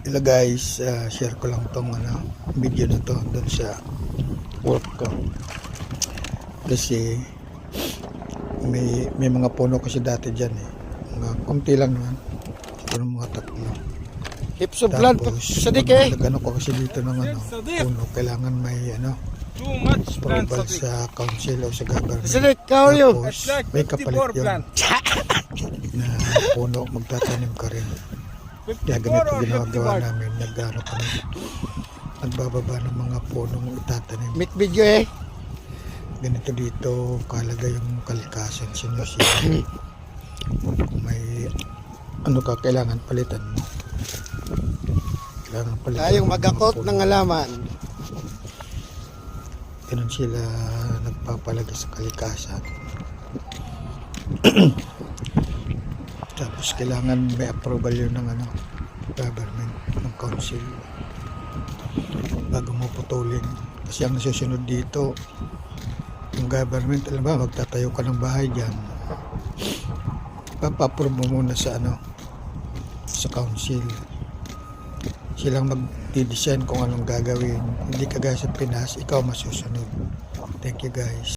Hello guys, ah, share ko lang tong ano, video na to doon sa work ko. Kasi may may mga puno kasi dati diyan eh. Mga konti lang naman. Siguro mga tatlo. Hips of blood, pag eh. nag-ano ko kasi dito ng ano, puno, kailangan may ano, Too much plant approval sa council o sa government. Sadik, how are you? Tapos, may 54 kapalit yun plant. na puno, magtatanim ka rin. Kaya 54 ganito ginagawa 51. namin, nag-ano kami, nagbababa ng mga punong itatanim. Meet video eh. Ganito dito, kalaga yung kalikasan Zealand. Kung may ano ka, kailangan palitan mo. Kailangan palitan Tayong magakot mga ng halaman. Ganun sila nagpapalaga sa kalikasan. Tapos kailangan may approval yun ng ano, government, ng council. Bago mo putulin. Kasi ang nasusunod dito, yung government, alam ba, magtatayo ka ng bahay dyan. Papaprove mo muna sa ano, sa council. Silang mag-design kung anong gagawin. Hindi kagaya sa Pinas, ikaw masusunod. Thank you guys.